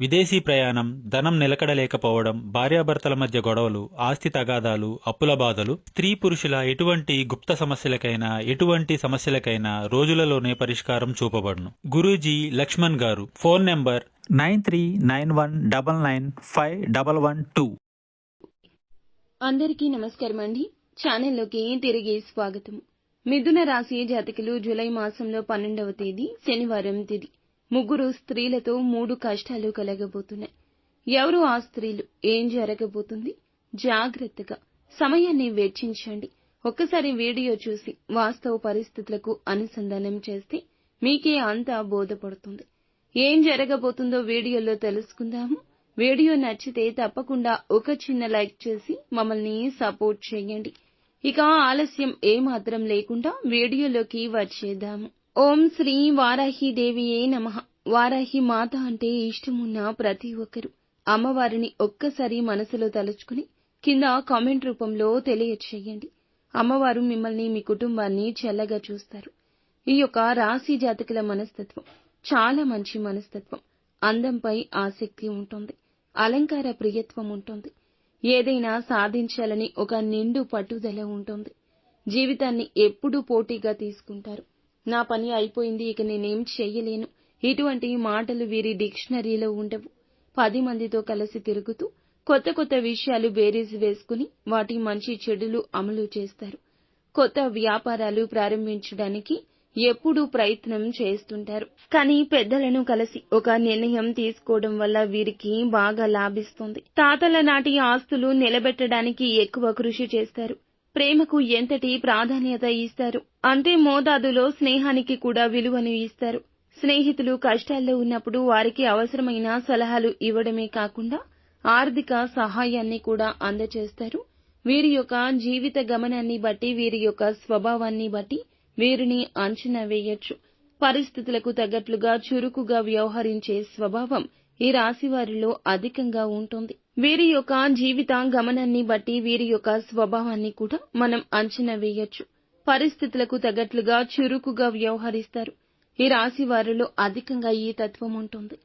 విదేశీ ప్రయాణం ధనం నిలకడలేకపోవడం భార్యాభర్తల మధ్య గొడవలు ఆస్తి తగాదాలు అప్పుల బాధలు స్త్రీ పురుషుల ఎటువంటి గుప్త సమస్యలకైనా ఎటువంటి సమస్యలకైనా రోజులలోనే పరిష్కారం చూపబడును. Guruji Laxman garu phone number nine three nine one double nine five double one two. అందరికీ నమస్కారం అండి. ఛానల్లోకి తిరిగి స్వాగతం. మిథున రాశి జాతకులు జూలై మాసంలో పన్నెండవ తేదీ శనివారం తిది. ముగ్గురు స్త్రీలతో మూడు కష్టాలు కలగబోతున్నాయి. ఎవరు ఆ స్త్రీలు? ఏం జరగబోతుంది? జాగ్రత్తగా సమయాన్ని వెచ్చించండి. ఒక్కసారి వీడియో చూసి వాస్తవ పరిస్థితులకు అనుసంధానం చేస్తే మీకే అంతా బోధపడుతుంది. ఏం జరగబోతుందో వీడియోలో తెలుసుకుందాము. వీడియో నచ్చితే తప్పకుండా ఒక చిన్న లైక్ చేసి మమ్మల్ని సపోర్ట్ చేయండి. ఇక ఆలస్యం ఏమాత్రం లేకుండా వీడియోలోకి వచ్చేద్దాము. ఓం శ్రీ వారాహి దేవియే నమ. వారాహి మాత అంటే ఇష్టమున్న ప్రతి ఒక్కరు. అమ్మవారిని ఒక్కసారి మనసులో తలుచుకుని కింద కామెంట్ రూపంలో తెలియచేయండి. అమ్మవారు మిమ్మల్ని మీ కుటుంబాన్ని చల్లగా చూస్తారు. ఈ యొక్క రాశి జాతకుల మనస్తత్వం చాలా మంచి మనస్తత్వం. అందంపై ఆసక్తి ఉంటుంది. అలంకార ప్రియత్వం ఉంటుంది. ఏదైనా సాధించాలని ఒక నిండు పట్టుదల ఉంటుంది. జీవితాన్ని ఎప్పుడూ పోటీగా తీసుకుంటారు. నా పని అయిపోయింది ఇక నేనేం చెయ్యలేను. ఇటువంటి మాటలు వీరి డిక్షనరీలో ఉండవు. పది మందితో కలిసి తిరుగుతూ కొత్త కొత్త విషయాలు బేరీజు వేసుకుని వాటి మంచి చెడులు అమలు చేస్తారు. కొత్త వ్యాపారాలు ప్రారంభించడానికి ఎప్పుడూ ప్రయత్నం చేస్తుంటారు. కానీ పెద్దలను కలిసి ఒక నిర్ణయం తీసుకోవడం వల్ల వీరికి బాగా లాభిస్తుంది. తాతల నాటి ఆస్తులు నిలబెట్టడానికి ఎక్కువ కృషి చేస్తారు. ప్రేమకు ఎంతటి ప్రాధాన్యత ఇస్తారు? అంతే మోతాదులో స్నేహానికి కూడా విలువను ఇస్తారు. స్నేహితులు కష్టాల్లో ఉన్నప్పుడు వారికి అవసరమైన సలహాలు ఇవ్వడమే కాకుండా ఆర్థిక సహాయాన్ని కూడా అందజేస్తారు వీరి యొక్క జీవిత గమనాన్ని బట్టి వీరి యొక్క స్వభావాన్ని బట్టి వీరిని అంచనా వేయొచ్చు. పరిస్థితులకు తగ్గట్లుగా చురుకుగా వ్యవహరించే స్వభావం ఈ రాశి వారిలో అధికంగా ఉంటుంది. వీరి యొక్క జీవిత గమనాన్ని బట్టి వీరి యొక్క స్వభావాన్ని కూడా మనం అంచనా వేయొచ్చు. పరిస్థితులకు తగ్గట్లుగా చురుకుగా వ్యవహరిస్తారు. ఈ రాశి వారిలో అధికంగా ఈ తత్వం ఉంటుంది.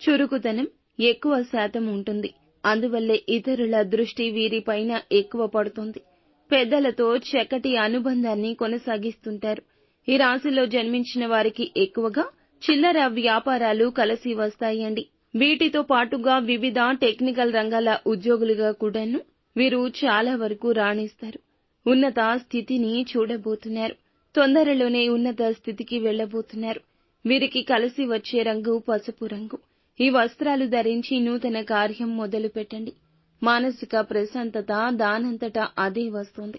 చురుకుతనం ఎక్కువ శాతం ఉంటుంది. అందువల్లే ఇతరుల దృష్టి వీరిపైన ఎక్కువ పడుతుంది. పెద్దలతో చక్కటి అనుబంధాన్ని కొనసాగిస్తుంటారు. ఈ రాశిలో జన్మించిన వారికి ఎక్కువగా చిల్లర వ్యాపారాలు కలిసి వస్తాయండి. వీటితో పాటుగా వివిధ టెక్నికల్ రంగాల ఉద్యోగులుగా కూడాను వీరు చాలా వరకు రాణిస్తారు. ఉన్నత స్థితిని చూడబోతున్నారు. తొందరలోనే ఉన్నత స్థితికి వెళ్ళబోతున్నారు వీరికి కలిసి వచ్చే రంగు పసుపు రంగు. ఈ వస్త్రాలు ధరించి నూతన కార్యం మొదలు పెట్టండి మానసిక ప్రశాంతత దానంతటా అదే వస్తుంది.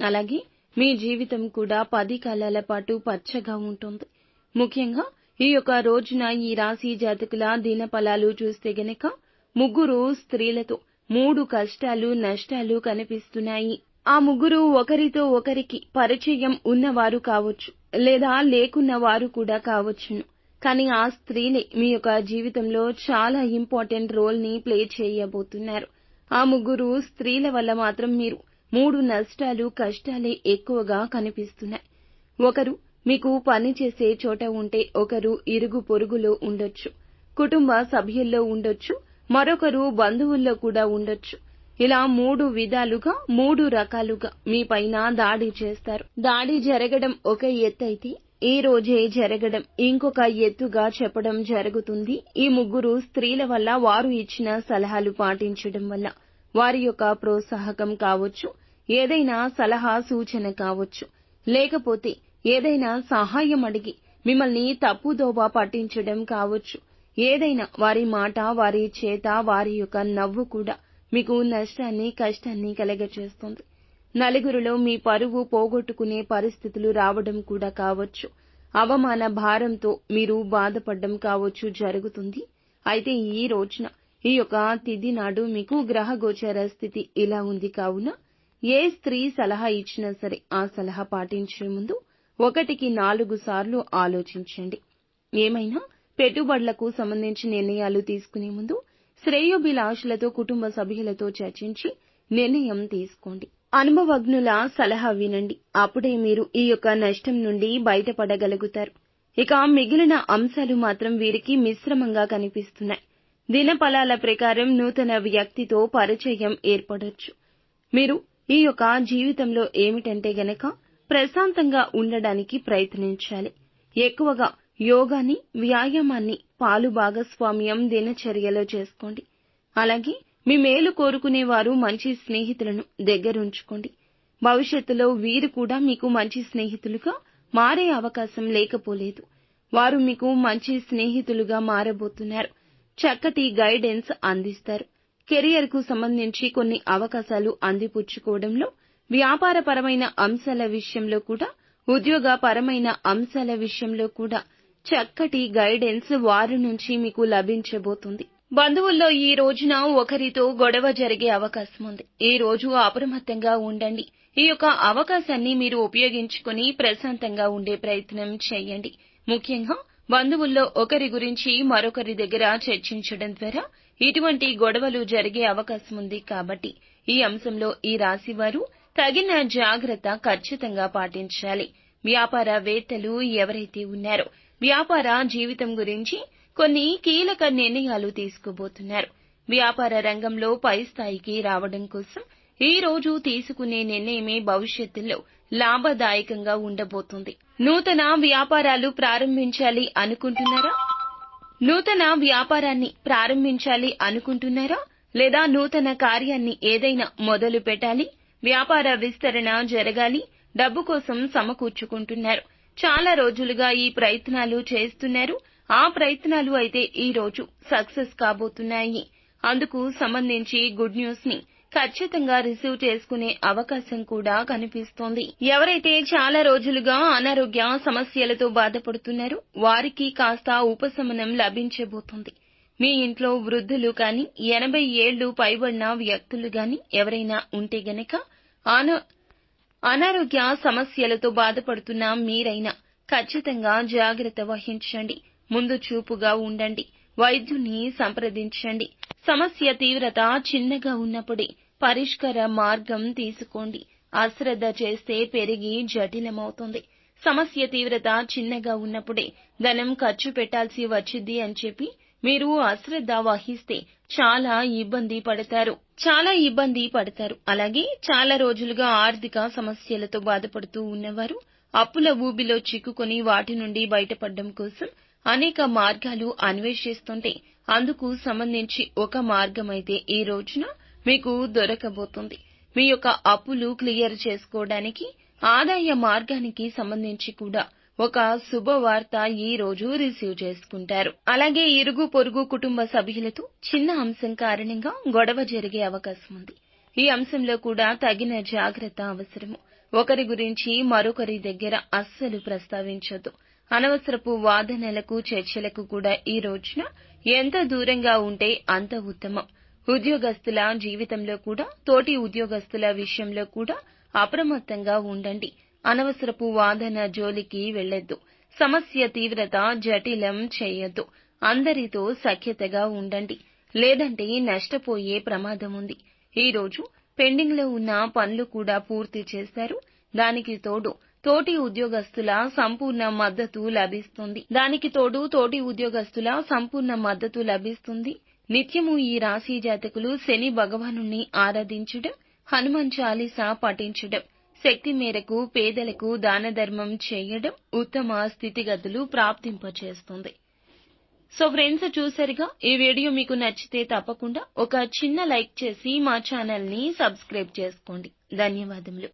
అలాగే మీ జీవితం కూడా పది కాలాల పాటు పచ్చగా ఉంటుంది. ముఖ్యంగా ఈ యొక్క రోజున ఈ రాశి జాతకుల దినఫలాలు చూస్తే గనక ముగ్గురు స్త్రీలతో మూడు కష్టాలు నష్టాలు కనిపిస్తున్నాయి. ఆ ముగ్గురు ఒకరితో ఒకరికి పరిచయం ఉన్నవారు కావచ్చు లేదా లేకున్న వారు కూడా కావచ్చును కానీ ఆ స్త్రీలే మీ యొక్క జీవితంలో చాలా ఇంపార్టెంట్ రోల్ని ప్లే చేయబోతున్నారు. ఆ ముగ్గురు స్త్రీల వల్ల మాత్రం మీరు మూడు నష్టాలు కష్టాలే ఎక్కువగా కనిపిస్తున్నాయి. ఒకరు మీకు పని చేసే చోట ఉంటే ఒకరు ఇరుగు పొరుగులో ఉండొచ్చు కుటుంబ సభ్యుల్లో ఉండొచ్చు మరొకరు బంధువుల్లో కూడా ఉండొచ్చు. ఇలా మూడు విధాలుగా మూడు రకాలుగా మీ పైన దాడి చేస్తారు. దాడి జరగడం ఒక ఎత్తైతే ఈ రోజే జరగడం ఇంకొక ఎత్తుగా చెప్పడం జరుగుతుంది. ఈ ముగ్గురు స్త్రీల వల్ల వారు ఇచ్చిన సలహాలు పాటించడం వల్ల వారి యొక్క ప్రోత్సాహకం కావచ్చు ఏదైనా సలహా సూచన కావచ్చు. లేకపోతే ఏదైనా సహాయం అడిగి మిమ్మల్ని తప్పుదోవ పట్టించడం కావచ్చు. ఏదైనా వారి మాట వారి చేత వారి యొక్క నవ్వు కూడా మీకు నష్టాన్ని కష్టాన్ని కలగచేస్తుంది. నలుగురిలో మీ పరువు పోగొట్టుకునే పరిస్థితులు రావడం కూడా కావచ్చు. అవమాన భారంతో మీరు బాధపడడం కావచ్చు జరుగుతుంది. అయితే ఈ రోజున ఈ యొక్క తిథి నాడు మీకు గ్రహగోచర స్థితి ఇలా ఉంది కావున ఏ స్త్రీ సలహా ఇచ్చినా సరే ఆ సలహా పాటించే ముందు ఒకటికి నాలుగు సార్లు ఆలోచించండి. ఏమైనా పెట్టుబడులకు సంబంధించి నిర్ణయాలు తీసుకునే ముందు శ్రేయోభిలాషులతో కుటుంబ సభ్యులతో చర్చించి నిర్ణయం తీసుకోండి. అనుభవజ్ఞుల సలహా వినండి. అప్పుడే మీరు ఈ యొక్క నష్టం నుండి బయటపడగలుగుతారు. ఇక మిగిలిన అంశాలు మాత్రం వీరికి మిశ్రమంగా కనిపిస్తున్నాయి. దినఫలాల ప్రకారం నూతన వ్యక్తితో పరిచయం ఏర్పడొచ్చు. మీరు ఈ యొక్క జీవితంలో ఏమిటంటే గనక ప్రశాంతంగా ఉండడానికి ప్రయత్నించాలి. ఎక్కువగా యోగాని వ్యాయామాన్ని పాలు భాగస్వామ్యం దినచర్యలో చేసుకోండి. అలాగే మీ మేలు కోరుకునే వారు మంచి స్నేహితులను దగ్గరుంచుకోండి. భవిష్యత్తులో వీరు కూడా మీకు మంచి స్నేహితులుగా మారే అవకాశం లేకపోలేదు. వారు మీకు మంచి స్నేహితులుగా మారబోతున్నారు. చక్కటి గైడెన్స్ అందిస్తారు. కెరియర్కు సంబంధించి కొన్ని అవకాశాలు అందిపుచ్చుకోవడంలో వ్యాపారపరమైన అంశాల విషయంలో కూడా ఉద్యోగపరమైన అంశాల విషయంలో కూడా చక్కటి గైడెన్స్ వారి నుంచి మీకు లభించబోతుంది. బంధువుల్లో ఈ రోజున ఒకరితో గొడవ జరిగే అవకాశం ఉంది. ఈ రోజు అప్రమత్తంగా ఉండండి. ఈ యొక్క అవకాశాన్ని మీరు ఉపయోగించుకుని ప్రశాంతంగా ఉండే ప్రయత్నం చేయండి. ముఖ్యంగా బంధువుల్లో ఒకరి గురించి మరొకరి దగ్గర చర్చించడం ద్వారా ఇటువంటి గొడవలు జరిగే అవకాశం ఉంది కాబట్టి ఈ అంశంలో ఈ రాశివారు తగిన జాగ్రత్త ఖచ్చితంగా పాటించాలి. వ్యాపారవేత్తలు ఎవరైతే ఉన్నారో వ్యాపార జీవితం గురించి కొన్ని కీలక నిర్ణయాలు తీసుకోబోతున్నారు. వ్యాపార రంగంలో పై స్థాయికి రావడం కోసం ఈ రోజు తీసుకునే నిర్ణయమే భవిష్యత్తులో లాభదాయకంగా ఉండబోతుంది. నూతన వ్యాపారాలు ప్రారంభించాలి అనుకుంటున్నారా? నూతన వ్యాపారాన్ని ప్రారంభించాలి అనుకుంటున్నారా? లేదా నూతన కార్యాన్ని ఏదైనా మొదలు పెట్టాలి? వ్యాపార విస్తరణ జరగాలి డబ్బు కోసం సమకూర్చుకుంటున్నారు. చాలా రోజులుగా ఈ ప్రయత్నాలు చేస్తున్నారు. ఆ ప్రయత్నాలు అయితే ఈ రోజు సక్సెస్ కాబోతున్నాయి. అందుకు సంబంధించి గుడ్ న్యూస్ని ఖచ్చితంగా రిసీవ్ చేసుకునే అవకాశం కూడా కనిపిస్తోంది. ఎవరైతే చాలా రోజులుగా అనారోగ్య సమస్యలతో బాధపడుతున్నారో వారికి కాస్త ఉపశమనం లభించబోతోంది. మీ ఇంట్లో వృద్ధులు కాని ఎనభై ఏళ్ళు పైబడిన వ్యక్తులు గాని ఎవరైనా ఉంటే గనక అనారోగ్య సమస్యలతో బాధపడుతున్న మీరైనా ఖచ్చితంగా జాగ్రత్త వహించండి. ముందు చూపుగా ఉండండి. వైద్యుని సంప్రదించండి. సమస్య తీవ్రత చిన్నగా ఉన్నప్పుడే పరిష్కార మార్గం తీసుకోండి. అశ్రద్ధ చేస్తే పెరిగి జటిలమవుతుంది. సమస్య తీవ్రత చిన్నగా ఉన్నప్పుడే ధనం ఖర్చు పెట్టాల్సి వచ్చింది అని చెప్పి మీరు అశ్రద్ధ వహిస్తే చాలా ఇబ్బంది పడతారు. చాలా ఇబ్బంది పడతారు. అలాగే చాలా రోజులుగా ఆర్థిక సమస్యలతో బాధపడుతూ ఉన్నవారు అప్పుల ఊబిలో చిక్కుకొని వాటి నుండి బయటపడడం కోసం అనేక మార్గాలు అన్వేషిస్తుంటే అందుకు సంబంధించి ఒక మార్గమైతే ఈ రోజున మీకు దొరకబోతుంది. మీ యొక్క అప్పులు క్లియర్ చేసుకోవడానికి ఆదాయ మార్గానికి సంబంధించి కూడా ఒక శుభవార్త ఈ రోజు రిసీవ్ చేసుకుంటారు. అలాగే ఇరుగు పొరుగు కుటుంబ సభ్యులతో చిన్న అంశం కారణంగా గొడవ జరిగే అవకాశం ఉంది. ఈ అంశంలో కూడా తగిన జాగ్రత్త అవసరము. ఒకరి గురించి మరొకరి దగ్గర అస్సలు ప్రస్తావించొద్దు. అనవసరపు వాదనలకు చర్చలకు కూడా ఈ రోజున ఎంత దూరంగా ఉంటే అంత ఉత్తమం. ఉద్యోగస్తుల జీవితంలో కూడా తోటి ఉద్యోగస్తుల విషయంలో కూడా అప్రమత్తంగా ఉండండి. అనవసరపు వాదన జోలికి వెళ్ళొద్దు సమస్య తీవ్రత జటిలం చేయొద్దు. అందరితో సఖ్యతగా ఉండండి. లేదంటే నష్టపోయే ప్రమాదం ఉంది. ఈ రోజు పెండింగ్లో ఉన్న పనులు కూడా పూర్తి చేస్తారు. దానికి తోడు తోటి ఉద్యోగస్తుల సంపూర్ణ మద్దతు లభిస్తుంది. దానికి తోడు తోటి ఉద్యోగస్తుల సంపూర్ణ మద్దతు లభిస్తుంది. నిత్యము ఈ రాశి జాతకులు శని భగవాను ఆరాధించడం హనుమాన్ చాలీసా పఠించడం శక్తి మేరకు పేదలకు దాన ధర్మం చేయడం ఉత్తమ స్థితిగతులు ప్రాప్తింపచేస్తుంది. సో ఫ్రెండ్స్ చూసారుగా? ఈ వీడియో మీకు నచ్చితే తప్పకుండా ఒక చిన్న లైక్ చేసి మా ఛానల్ని సబ్స్క్రైబ్ చేసుకోండి. ధన్యవాదములు.